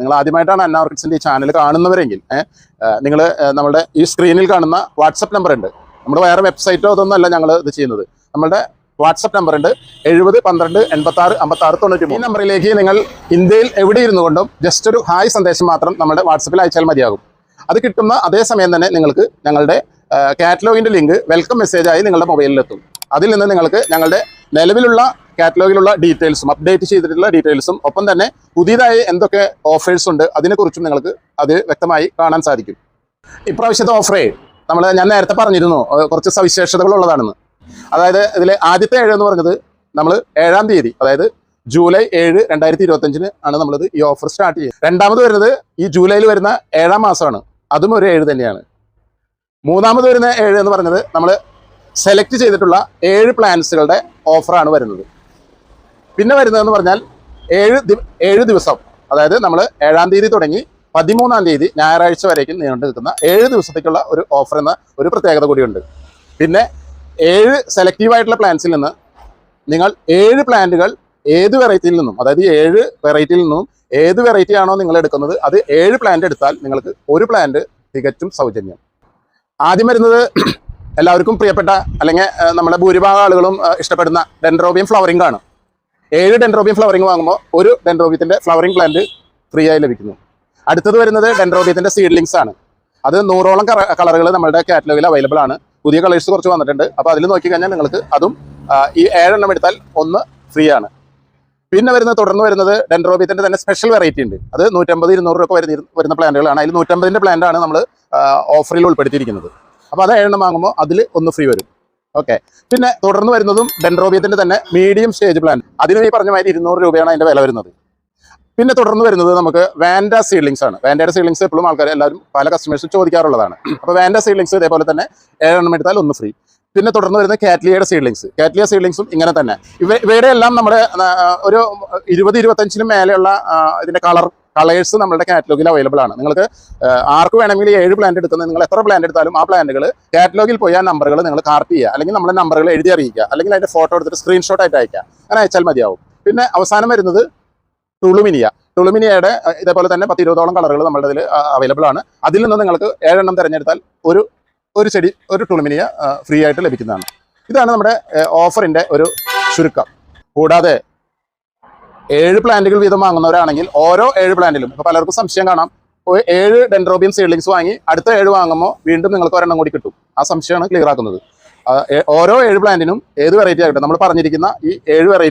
നിങ്ങൾ ആദ്യമായിട്ടാണ് അന്ന ഓർക്കിഡ്സിന്റെ ഈ ചാനൽ കാണുന്നവരെങ്കിൽ നിങ്ങൾ നമ്മുടെ ഈ സ്ക്രീനിൽ കാണുന്ന വാട്സപ്പ് നമ്പർ ഉണ്ട്. നമ്മുടെ വേറെ വെബ്സൈറ്റോ അതൊന്നും അല്ല ഞങ്ങൾ ഇത് ചെയ്യുന്നത്. നമ്മുടെ വാട്സപ്പ് നമ്പർ ഉണ്ട് എഴുപത് പന്ത്രണ്ട് എൺപത്തി ആറ് അമ്പത്തി ആറ് തൊണ്ണൂറ്റി ഈ നമ്പറിലേക്ക് നിങ്ങൾ ഇന്ത്യയിൽ എവിടെ ഇരുന്നു കൊണ്ടും ജസ്റ്റ് ഒരു ഹായ് സന്ദേശം മാത്രം നമ്മുടെ വാട്സപ്പിൽ അയച്ചാൽ മതിയാകും. അത് കിട്ടുന്ന അതേ സമയം തന്നെ നിങ്ങൾക്ക് ഞങ്ങളുടെ കാറ്റലോഗിന്റെ ലിങ്ക് വെൽക്കം മെസ്സേജായി നിങ്ങളുടെ മൊബൈലിലെത്തും അതിൽ നിന്ന് നിങ്ങൾക്ക് ഞങ്ങളുടെ നിലവിലുള്ള കാറ്റലോഗിലുള്ള ഡീറ്റെയിൽസും അപ്ഡേറ്റ് ചെയ്തിട്ടുള്ള ഡീറ്റെയിൽസും ഒപ്പം തന്നെ പുതിയതായി എന്തൊക്കെ ഓഫേഴ്സ് ഉണ്ട് അതിനെക്കുറിച്ചും നിങ്ങൾക്ക് അത് വ്യക്തമായി കാണാൻ സാധിക്കും. ഇപ്രാവശ്യത്തെ ഓഫറേ നമ്മൾ ഞാൻ നേരത്തെ പറഞ്ഞിരുന്നു കുറച്ച് സവിശേഷതകളുള്ളതാണെന്ന് അതായത് ഇതിലെ ആദ്യത്തെ ഏഴ് എന്ന് പറഞ്ഞത് നമ്മൾ ഏഴാം തീയതി അതായത് ജൂലൈ ഏഴ് രണ്ടായിരത്തി ഇരുപത്തഞ്ചിന് ആണ് നമ്മളിത് ഈ ഓഫർ സ്റ്റാർട്ട് ചെയ്യുന്നത് രണ്ടാമത് വരുന്നത് ഈ ജൂലൈയിൽ വരുന്ന ഏഴാം മാസമാണ് അതും ഒരു ഏഴ് തന്നെയാണ്. മൂന്നാമത് വരുന്ന ഏഴ് എന്ന് പറഞ്ഞത് നമ്മൾ സെലക്ട് ചെയ്തിട്ടുള്ള ഏഴ് പ്ലാൻസുകളുടെ ഓഫറാണ് വരുന്നത്. പിന്നെ വരുന്നതെന്ന് പറഞ്ഞാൽ ഏഴ് ഏഴ് ദിവസം. അതായത് നമ്മൾ ഏഴാം തീയതി തുടങ്ങി പതിമൂന്നാം തീയതി ഞായറാഴ്ച വരേക്കും നീണ്ടു നിൽക്കുന്ന ഏഴ് ദിവസത്തേക്കുള്ള ഒരു ഓഫർ എന്ന ഒരു പ്രത്യേകത കൂടിയുണ്ട്. പിന്നെ ഏഴ് സെലക്റ്റീവായിട്ടുള്ള പ്ലാൻസിൽ നിന്ന് നിങ്ങൾ ഏഴ് പ്ലാന്റുകൾ ഏത് വെറൈറ്റിയിൽ നിന്നും അതായത് ഏഴ് വെറൈറ്റിയിൽ നിന്നും ഏത് വെറൈറ്റി ആണോ നിങ്ങൾ എടുക്കുന്നത് അത് ഏഴ് പ്ലാന്റ് എടുത്താൽ നിങ്ങൾക്ക് ഒരു പ്ലാന്റ് തികച്ചും സൗജന്യം. ആദ്യം വരുന്നത് എല്ലാവർക്കും പ്രിയപ്പെട്ട അല്ലെങ്കിൽ നമ്മുടെ ഭൂരിഭാഗം ആളുകളും ഇഷ്ടപ്പെടുന്ന ഡെൻഡ്രോബിയം ഫ്ലവറിംഗ് ആണ്. ഏഴ് ഡെൻഡ്രോബിയം ഫ്ലവറിംഗ് വാങ്ങുമ്പോൾ ഒരു ഡെൻഡ്രോബിയത്തിന്റെ ഫ്ലവറിംഗ് പ്ലാന്റ് ഫ്രീ ആയി ലഭിക്കുന്നു. അടുത്തത് വരുന്നത് ഡെൻഡ്രോബിയത്തിന്റെ സീഡ്ലിങ്സ് ആണ്. അത് നൂറോളം കളറുകൾ നമ്മുടെ കാറ്റലോഗിൽ അവൈലബിൾ ആണ്. പുതിയ കളേഴ്സ് കുറച്ച് വന്നിട്ടുണ്ട്. അപ്പോൾ അതിൽ നോക്കിക്കഴിഞ്ഞാൽ നിങ്ങൾക്ക് അതും ഈ ഏഴെണ്ണം എടുത്താൽ ഒന്ന് ഫ്രീ ആണ്. പിന്നെ വരുന്നത് തുടർന്ന് വരുന്നത് ഡെൻഡ്രോബിയത്തിന്റെ തന്നെ സ്പെഷ്യൽ വെറൈറ്റി ഉണ്ട്. അത് നൂറ്റമ്പത് ഇരുന്നൂറ് രൂപ വരുന്ന വരുന്ന പ്ലാന്റുകളാണ് അതിൽ നൂറ്റമ്പതിന്റെ പ്ലാന്റാണ് നമ്മൾ ഓഫറിൽ ഉൾപ്പെടുത്തിയിരിക്കുന്നത്. അപ്പോൾ അത് ഏഴെണ്ണം വാങ്ങുമ്പോൾ അതിൽ ഒന്ന് ഫ്രീ വരും. ഓക്കെ പിന്നെ തുടർന്ന് വരുന്നതും ഡെൻഡ്രോബിയത്തിന്റെ തന്നെ മീഡിയം സ്റ്റേജ് പ്ലാൻ അതിനും ഈ പറഞ്ഞ മാതിരി ഇരുന്നൂറ് രൂപയാണ് അതിന്റെ വില വരുന്നത്. പിന്നെ തുടർന്ന് വരുന്നത് നമുക്ക് വാൻഡ സീഡ്ലിങ്സ് ആണ്. വാൻഡയുടെ സീഡ്ലിങ്സ് എപ്പോഴും ആൾക്കാർ എല്ലാവരും പല കസ്റ്റമേഴ്സ് ചോദിക്കാറുള്ളതാണ്. അപ്പോൾ വാൻഡ സീഡ്ലിങ്സ് ഇതേപോലെ തന്നെ ഏഴെണ്ണം എടുത്താൽ ഒന്ന് ഫ്രീ പിന്നെ തുടർന്ന് വരുന്ന കാറ്റ്ലിയയുടെ സീഡ്ലിങ്സ് കാറ്റ്ലിയ സീഡ്ലിങ്സും ഇങ്ങനെ തന്നെ. ഇവ ഇവയുടെ എല്ലാം നമ്മുടെ ഒരു ഇരുപത് ഇരുപത്തഞ്ചിനും മേലെയുള്ള ഇതിന്റെ കളർ കളേഴ്സ് നമ്മുടെ കാറ്റലോഗിൽ അവൈലബിൾ ആണ്. നിങ്ങൾക്ക് ആർക്ക് വേണമെങ്കിൽ ഏഴ് പ്ലാന്റ് എടുക്കുന്നത് നിങ്ങൾ എത്ര പ്ലാന്റ് എടുത്താലും ആ പ്ലാന്റുകൾ കാറ്റലോഗിൽ പോയി ആ നമ്പറുകൾ നിങ്ങൾ കാർട്ട് ചെയ്യുക. അല്ലെങ്കിൽ നമ്മുടെ നമ്പറുകൾ എഴുതി അറിയിക്കുക. അല്ലെങ്കിൽ അതിന്റെ ഫോട്ടോ എടുത്തിട്ട് സ്ക്രീൻഷോട്ട് ആയിട്ട് അയക്കുക അങ്ങനെ അയച്ചാൽ മതിയാവും. പിന്നെ അവസാനം വരുന്നത് ടുളുമിനിയ ടുളുമിനിയയുടെ ഇതേപോലെ തന്നെ പത്ത് ഇരുപതോളം കളറുകൾ നമ്മുടെ ഇതിൽ അവൈലബിൾ ആണ്. അതിൽ നിന്ന് നിങ്ങൾക്ക് ഏഴെണ്ണം തിരഞ്ഞെടുത്താൽ ഒരു ഒരു ചെടി ഒരു ടുളുമിനിയ ഫ്രീ ആയിട്ട് ലഭിക്കുന്നതാണ്. ഇതാണ് നമ്മുടെ ഓഫറിന്റെ ഒരു ചുരുക്കം. കൂടാതെ ഏഴ് പ്ലാന്റുകൾ വീതം വാങ്ങുന്നവരാണെങ്കിൽ ഓരോ ഏഴ് പ്ലാന്റിലും. ഇപ്പൊ പലർക്കും സംശയം കാണാം. ഏഴ് ഡെൻഡ്രോബിയം സീഡ്ലിങ്സ് വാങ്ങി അടുത്ത ഏഴ് വാങ്ങുമ്പോൾ വീണ്ടും നിങ്ങൾക്ക് ഒരെണ്ണം കൂടി കിട്ടും. ആ സംശയമാണ് ക്ലിയർ ആക്കുന്നത്. ഓരോ ഏഴ് പ്ലാന്റിനും ഏത് വെറൈറ്റി ആകട്ടെ നമ്മൾ പറഞ്ഞിരിക്കുന്ന ഈ ഏഴ് വെറൈറ്റി